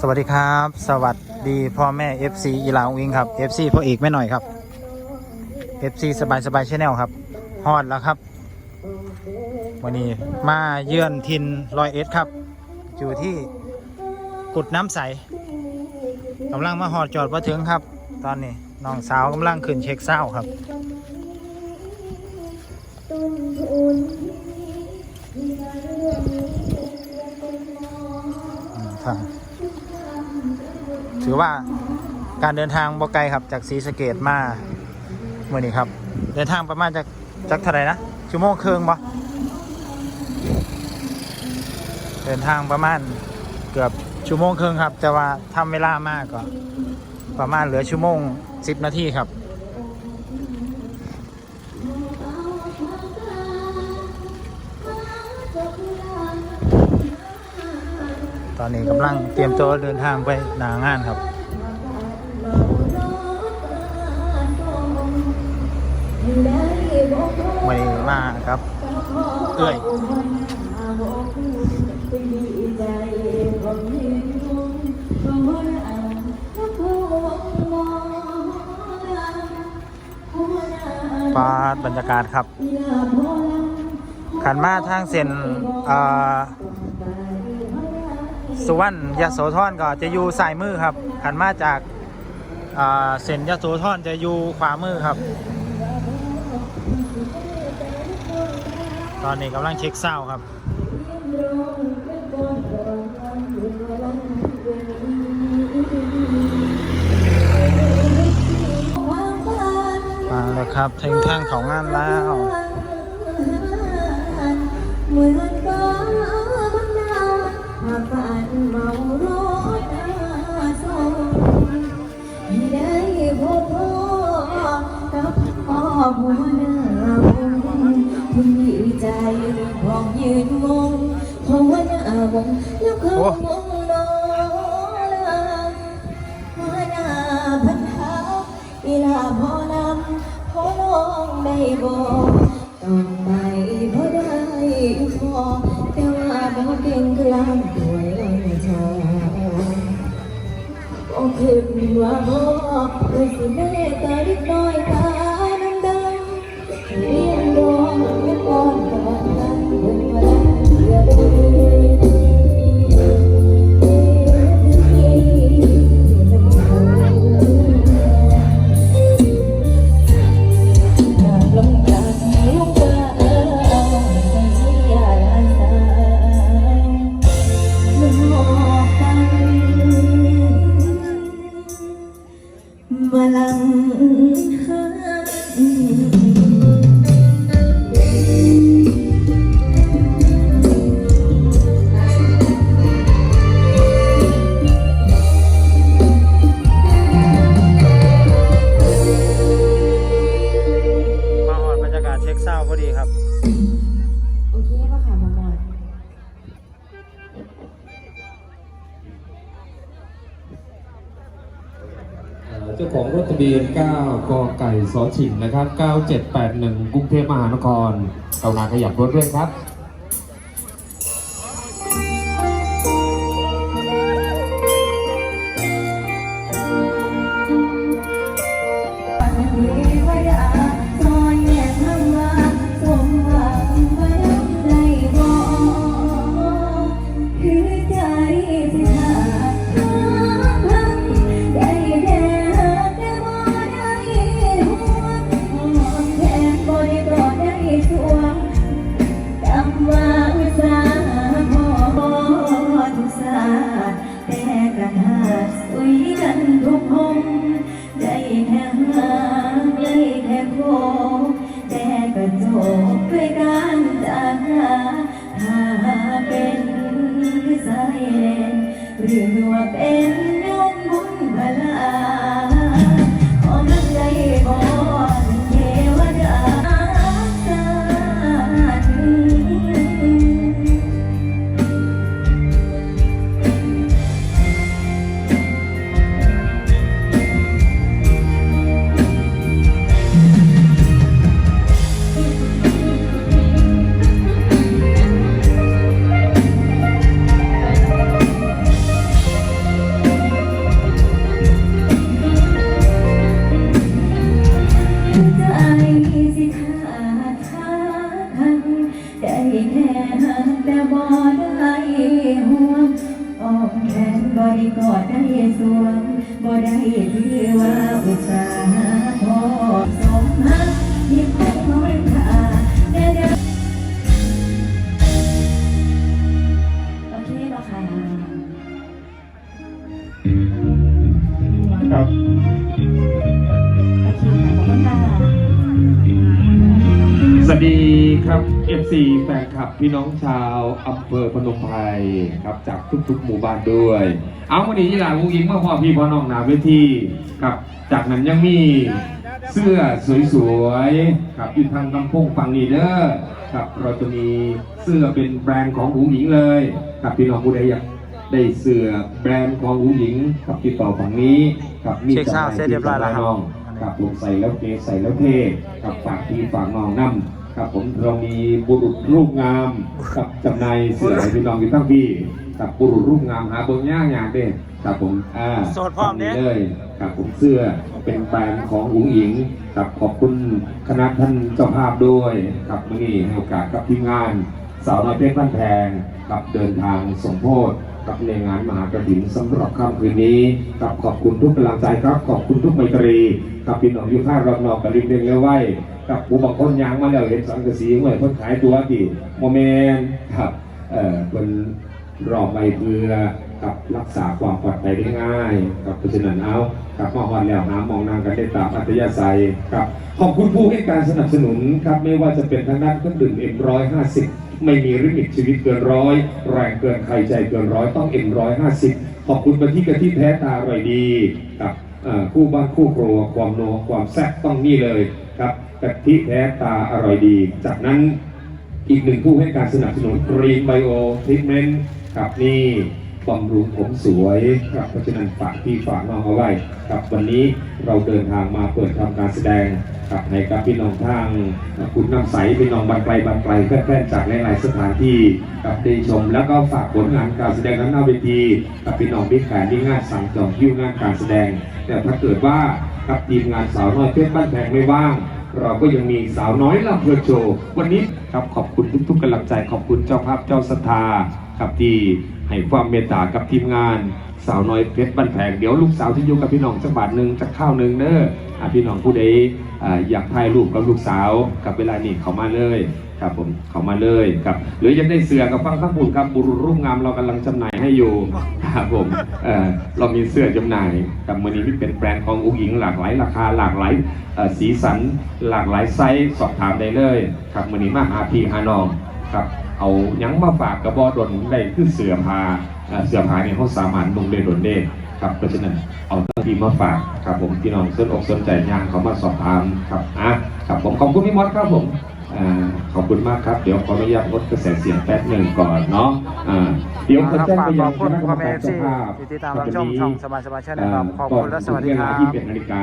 สวัสดีครับ สวัสดีพ่อแม่ FC อีลาวิงครับ FC พ่อเอกไม่หน่อยครับ FC สบายสบายชาแนลครับฮอดแล้วครับ วันนี้มาเยือนทินรอยเอสครับ อยู่ที่กุดน้ำใสกำลังมาหอดจอดมาถึงครับ ตอนนี้น้องสาวกำลังขึ้นเช็คเศร้าครับอืมครับ ถือว่าการเดินทางบ่ไกลครับจากศรีสะเกดมาเมื่อนี้ครับ เดินทางประมาณจากจากเท่าไหร่นะชั่วโมงครึ่งปะเดินทางประมาณเกือบชั่วโมงครึ่งครับ แต่ว่าทำเวลามากก็ประมาณเหลือชั่วโมงสิบนาทีครับ ตอนนี้กำลังเตรียมตัวเดินทางไปหนางานครับไม่มาครับ เอ้ยปาดบรรยากาศครับขันมาทางเส้นอ่า สุวรรณยโสธรก็จะอยู่ซ้ายมือครับขันมาจากเส้นยโสธรจะอยู่ขวามือครับ ตอนนี้กำลังเช็คเศร้าครับมาแล้วครับถึงทางของงานแล้ว หัวหน้าวงที่มีใจพองยืนงงหัวหน้าวงแล้วเขามองนอนหัวหน้าพันธาอีลาพอนำพอลองได้บอกต้องไปพอได้พอแต่ว่าบ่เก่งกลางตัวยังชาโอบ่คิดว่าบ่เคยสิแม่ตาดิด เจ้าของรถทะเบียน 9 กไก่สอฉิงนะครับ 9781 กรุงเทพมหานครกรุณาขยับรถด้วยครับ กันทุกห้องได้แค่หางได้แค่โคแต่กระจกด้วยการจากลาถ้าเป็นสายเลนหรือว่าเป็น ก็ได้สวมบ่ได้ที่ว่าอุตสาหะพอสมหักที่คงมองค่าแน่เด้อโอเคบ่ค่ะครับโอเคค่ะขอบคุณค่ะสวัสดีครับ FC แฟนคลับพี่น้องชาวอำเภอพนมไพรครับจากทุกๆ หมู่บ้านด้วย เอาวันนี้ยี่หลาวุ้งยิงมาพ่อพี่พ่อน้องหนาเวทีครับจากนั้นยังมีเสื้อสวยๆครับอยู่ทางกำพงฝั่งนี้เด้อครับเราจะมีเสื้อเป็นแบรนด์ของหูหญิงเลยครับพี่น้องผู้ใดอยากได้เสื้อแบรนด์ของหูหญิงกับติดต่อฝั่งนี้ครับมีเช็คซาวด์เสร็จเรียบร้อยแล้วครับ น้องครับผมใส่แล้วเกใส่แล้วเท่กับฝากพี่ฝากน้องน้ำ ครับผมเรามีบุรุษรูปงามกับจำหนายเสื้อให้พี่น้องอยู่ทั้งพี่กับบุรุษรูปงามหาเบิ้งย่างอย่างเด้ครับผมอ่าโสดพร้อมเด้ฝั่งเลยครับผมเสื้อเป็นแบรนด์ของอุ๋งอิงครับขอบคุณคณะท่านเจ้าภาพด้วยครับวันนี้ให้โอกาสกับทีมงาน สาวน้อยเพชรบ้านแพงกับเดินทางสมโพธกับในงานมหากระถินสำหรับค่ำคืนนี้กับขอบคุณทุกกำลังใจครับขอบคุณทุกไมตรีกับพี่น้องอยู่ข้างรอบนอกกับริมเรียงเลี้ยวไหว กับผู้บางคนยางมาแล้วเห็นสังกะสีเมื่อคนขายตัวกีโมเมนต์ครับเอ่อเป็นรอบใบเพื่อกับรักษาความปลอดภัยได้ง่าย กับเพราะฉะนั้นเอากับมาฮอนแล้วหามองนางกันได้ตามอัธยาศัยครับขอบคุณผู้ให้การสนับสนุนครับไม่ว่าจะเป็นทางด้านเครื่องดื่ม M150 ไม่มีริมิตชีวิตเกินร้อยแรงเกินใครใจเกินร้อยต้อง M150 ขอบคุณไปที่กะทิแท้ตาอร่อยดีกับเอ่อคู่บ้านคู่ครัวความโนความแซ่บต้องนี่เลยครับ กะทิแท้ตาอร่อยดี จากนั้นอีกหนึ่งผู้ให้การสนับสนุน Green Bio Treatment ครับนี่บำรุงผมสวยครับเพราะฉะนั้นฝากพี่ฝากน้องเอาไว้ครับวันนี้เราเดินทางมาเปิดทำการแสดงครับให้กับพี่น้องทางคุณน้ำใสพี่น้องบานไกลบานไกลแฟนๆจากหลายๆสถานที่กับได้ชม แล้วก็ฝากผลงานการแสดงนั้นหน้าเวทีกับพี่น้องที่ขายที่งานสั่งจองคิวงานการแสดง แต่ถ้าเกิดว่ากับทีมงานสาวน้อยเพชรบ้านแพงไม่ว่าง เราก็ยังมีสาวน้อยลำเพลินโชว์วันนี้ครับขอบคุณทุกๆกำลังใจขอบคุณเจ้าภาพเจ้าศรัทธาครับที่ ให้ความเมตตากับทีมงานสาวน้อยเพชรบ้านแพงเดี๋ยวลูกสาวที่อยู่กับพี่น้องจักบาทหนึ่งจักข้าวหนึ่งเด้ออะพี่น้องผู้ใดออยากถ่ายรูปกับลูกสาวกับเวลานี้เขามาเลยครับผมเขามาเลยครับหรือยังได้เสือกับฟังข้างบุญครับบุรุษรุ่งงามเรากำลังจำหน่ายให้อยู่ครับผมเเรามีเสื้อจำหน่ายกับมือนี้ที่เป็นแบรนด์ของอุ้งหญิงหลากหลายราคาหลากหลายสีสัน หลากหลายไซส์สอบถามได้เลยครับมือนี้มาหาพี่หาน้อง ครับ เอาหยังมาฝากกระบอกดนได้คือเสือพาเอ่อเสือพาเนี่ยเขาสามารถลงได้ดนเด้ครับเพราะฉะนั้นเอาตั้งทีมาฝากครับผมพี่น้องสนอกสนใจยางเขามาสอบถามครับอะครับผมขอบคุณพี่มดครับผมอ่าขอบคุณมากครับ เดี๋ยวขออนุญาตลดกระแสเสียงแป๊บหนึ่งก่อนเนาะอ่าเดี๋ยวคจะรับแจ้งฝากไปขยัองบคคุณณะกรพ่อรมแม่การซีเจ้าภาพที่ติดตามรับชมช่องสบายสบายๆชาแนลครับขอบคุณและสวัสดีเวคลารับ21นาฬิกา